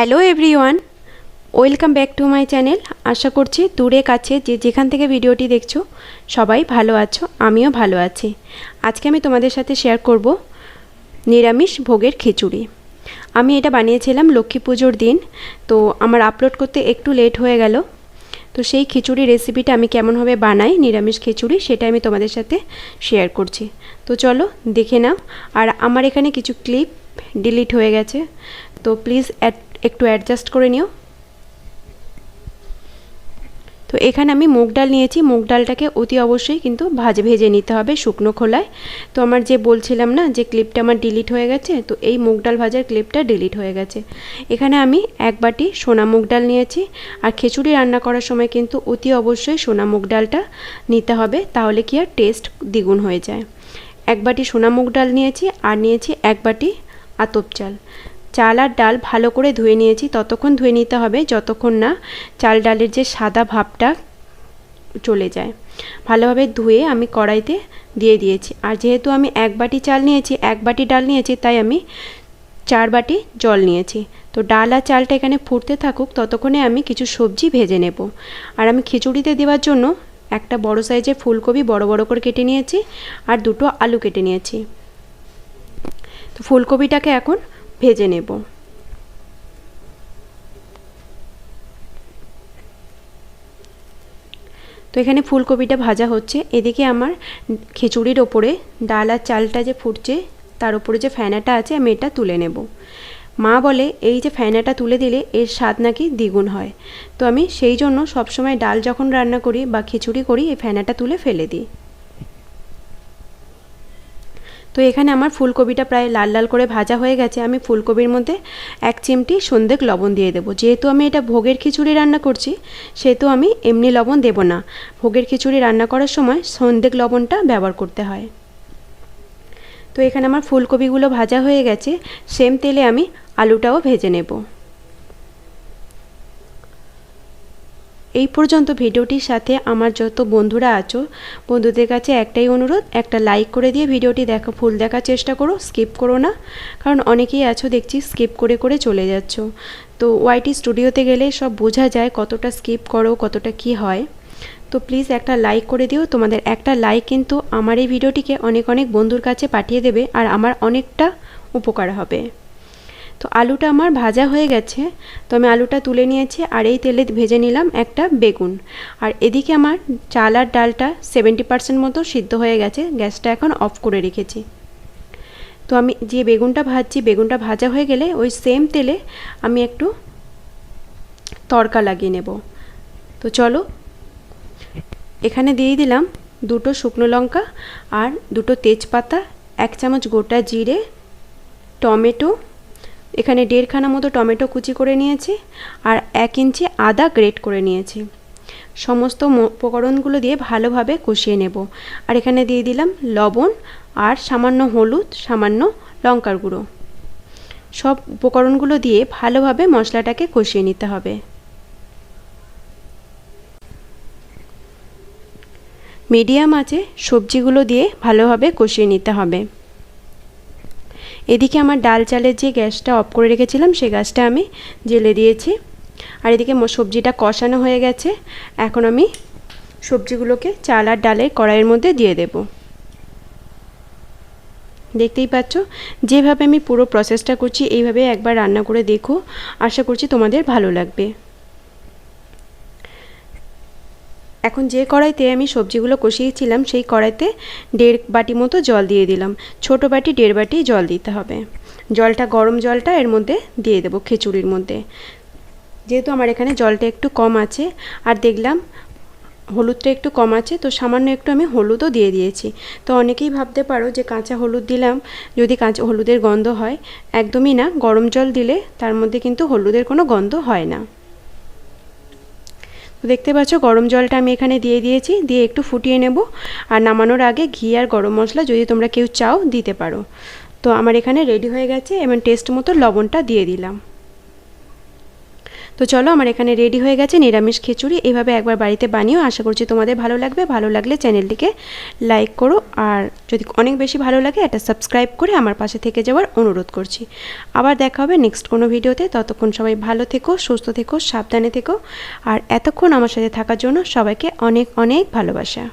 Hello everyone, welcome back to my channel. আশা করছি দূরে কাছে যে যেখান থেকে ভিডিওটি দেখছ, সবাই ভালো আছো, আমিও ভালো আছি। আজকে আমি তোমাদের সাথে শেয়ার করব নিরামিষ ভোগের খিচুড়ি। আমি এটা বানিয়েছিলাম লক্ষ্মী পুজোর দিন, তো আমার আপলোড করতে একটু লেট হয়ে গেল। তো সেই খিচুড়ি রেসিপিটা আমি কেমনভাবে বানাই, নিরামিষ খিচুড়ি, সেটা আমি তোমাদের সাথে শেয়ার করছি। তো চলো দেখে নাও। আর আমার এখানে কিছু ক্লিপ ডিলিট হয়ে গেছে। তো প্লিজ একটু অ্যাডজাস্ট করে নিও। তো এখানে আমি মুগ ডাল নিয়েছি। মুগ ডালটাকে অতি অবশ্যই কিন্তু ভাজে ভেজে নিতে হবে শুকনো খোলায়। তো আমার যে বলছিলাম না যে ক্লিপটা আমার ডিলিট হয়ে গেছে, তো এই মুগ ডাল ভাজার ক্লিপটা ডিলিট হয়ে গেছে। এখানে আমি এক বাটি সোনা মুগ ডাল নিয়েছি। আর খিচুড়ি রান্না করার সময় কিন্তু অতি অবশ্যই সোনা মুগ ডালটা নিতে হবে, তাহলে কি আর টেস্ট দ্বিগুণ হয়ে যায়। এক বাটি সোনা মুগ ডাল নিয়েছি, আর নিয়েছি এক বাটি আতপ চাল। চাল আর ডাল ভালো করে ধুয়ে নিয়েছি, ততক্ষণ ধুয়ে নিতে হবে যতক্ষণ না চাল ডালের যে সাদা ভাবটা চলে যায়। ভালোভাবে ধুয়ে আমি কড়াইতে দিয়ে দিয়েছি। আর যেহেতু আমি এক বাটি চাল নিয়েছি, এক বাটি ডাল নিয়েছি, তাই আমি চার বাটি জল নিয়েছি। তো ডাল আর চালটা এখানে ফুটতে থাকুক, ততক্ষণে আমি কিছু সবজি ভেজে নেব। আর আমি খিচুড়িতে দেওয়ার জন্য একটা বড় সাইজের ফুলকপি বড় বড় করে কেটে নিয়েছি, আর দুটো আলু কেটে নিয়েছি। তো ফুলকপিটাকে এখন ভেজে নেব। তো এখানে ফুলকপিটা ভাজা হচ্ছে। এদিকে আমার খিচুড়ির ওপরে ডাল আর চালটা যে ফুটছে, তার উপরে যে ফ্যানাটা আছে, আমি এটা তুলে নেব। মা বলে, এই যে ফ্যানাটা তুলে দিলে এর স্বাদ নাকি দ্বিগুণ হয়। তো আমি সেই জন্য সবসময় ডাল যখন রান্না করি বা খিচুড়ি করি, এই ফ্যানাটা তুলে ফেলে দিই। তো এখানে আমার ফুলকপিটা প্রায় লাল লাল করে ভাজা হয়ে গেছে। আমি ফুলকপির মধ্যে এক চিমটি সন্দেক লবণ দিয়ে দেবো। যেহেতু আমি এটা ভোগের খিচুড়ি রান্না করছি, সেহেতু আমি এমনি লবণ দেব না। ভোগের খিচুড়ি রান্না করার সময় সন্দেক লবণটা ব্যবহার করতে হয়। তো এখানে আমার ফুলকপিগুলো ভাজা হয়ে গেছে। সেম তেলে আমি আলুটাও ভেজে নেব। এই পর্যন্ত ভিডিওটির সাথে আমার যত বন্ধুরা আছো, বন্ধুদের কাছে একটাই অনুরোধ, একটা লাইক করে দিয়ে ভিডিওটি দেখো, ফুল দেখার চেষ্টা করো স্কিপ করো না। কারণ অনেকেই আছো, দেখছি স্কিপ করে করে চলে যাচ্ছ। তো ওয়াইটি স্টুডিওতে গেলে সব বোঝা যায় কতটা স্কিপ করো, কতটা কি হয়। তো প্লিজ একটা লাইক করে দিও। তোমাদের একটা লাইক কিন্তু আমার এই ভিডিওটিকে অনেক অনেক বন্ধুর কাছে পাঠিয়ে দেবে, আর আমার অনেকটা উপকার হবে। তো আলুটা আমার ভাজা হয়ে গেছে, তো আমি আলুটা তুলে নিয়েছি আর এই তেলে ভেজে নিলাম একটা বেগুন। আর এদিকে আমার চাল আর ডালটা সেভেন্টি পার্সেন্ট মতো সিদ্ধ হয়ে গেছে, গ্যাসটা এখন অফ করে রেখেছি। তো আমি যে বেগুনটা ভাজছি, বেগুনটা ভাজা হয়ে গেলে ওই সেম তেলে আমি একটু তড়কা লাগিয়ে নেব। তো চলো, এখানে দিয়ে দিলাম দুটো শুকনো লঙ্কা আর দুটো তেজপাতা, এক চামচ গোটা জিরে, টমেটো এখানে দেড়খানা মতো টমেটো কুচি করে নিয়েছি আর এক ইঞ্চি আদা গ্রেট করে নিয়েছি। সমস্ত উপকরণগুলো দিয়ে ভালোভাবে কষিয়ে নেব। আর এখানে দিয়ে দিলাম লবণ আর সামান্য হলুদ, সামান্য লঙ্কার গুঁড়ো। সব উপকরণগুলো দিয়ে ভালোভাবে মশলাটাকে কষিয়ে নিতে হবে। মিডিয়াম আছে সবজিগুলো দিয়ে ভালোভাবে কষিয়ে নিতে হবে। এদিকে আমার ডাল চালের যে গ্যাসটা অফ করে রেখেছিলাম, সে গ্যাসটা আমি জেলে দিয়েছি। আর এদিকে সবজিটা কষানো হয়ে গেছে। এখন আমি সবজিগুলোকে চাল আর ডালের কড়াইয়ের মধ্যে দিয়ে দেব। দেখতেই পাচ্ছ? যেভাবে আমি পুরো প্রসেসটা করছি, এইভাবে একবার রান্না করে দেখো। আশা করছি তোমাদের ভালো লাগবে। এখন যে কড়াইতে আমি সবজিগুলো কষিয়েছিলাম, সেই কড়াইতে দেড় বাটি মতো জল দিয়ে দিলাম। ছোট বাটি, দেড় বাটি জল দিতে হবে। জলটা, গরম জলটা এর মধ্যে দিয়ে দেবো খিচুড়ির মধ্যে। যেহেতু আমার এখানে জলটা একটু কম আছে, আর দেখলাম হলুদটা একটু কম আছে, তো সামান্য একটু আমি হলুদও দিয়ে দিয়েছি। তো অনেকেই ভাবতে পারো যে কাঁচা হলুদ দিলাম, যদি কাঁচা হলুদের গন্ধ হয়, একদমই না। গরম জল দিলে তার মধ্যে কিন্তু হলুদের কোনো গন্ধ হয় না। দেখতে পাচ্ছ, গরম জলটা আমি এখানে দিয়ে দিয়েছি, দিয়ে একটু ফুটিয়ে নেব। আর নামানোর আগে ঘি আর গরম মশলা যদি তোমরা কেউ চাও দিতে পারো। তো আমার এখানে রেডি হয়ে গেছে এবং টেস্ট মতো লবণটা দিয়ে দিলাম। তো চলো, আমার এখানে রেডি হয়ে গেছে নিরামিষ খিচুড়ি। এভাবে একবার বাড়িতে বানিয়েও আশা করছি তোমাদের ভালো লাগবে। ভালো লাগলে চ্যানেলটিকে লাইক করো। আর যদি অনেক বেশি ভালো লাগে, একটা সাবস্ক্রাইব করে আমার পাশে থেকে যাওয়ার অনুরোধ করছি। আবার দেখা হবে নেক্সট কোনো ভিডিওতে। ততক্ষণ সবাই ভালো থেকো, সুস্থ থেকো, সাবধানে থেকো। আর এতক্ষণ আমার সাথে থাকার জন্য সবাইকে অনেক অনেক ভালোবাসা।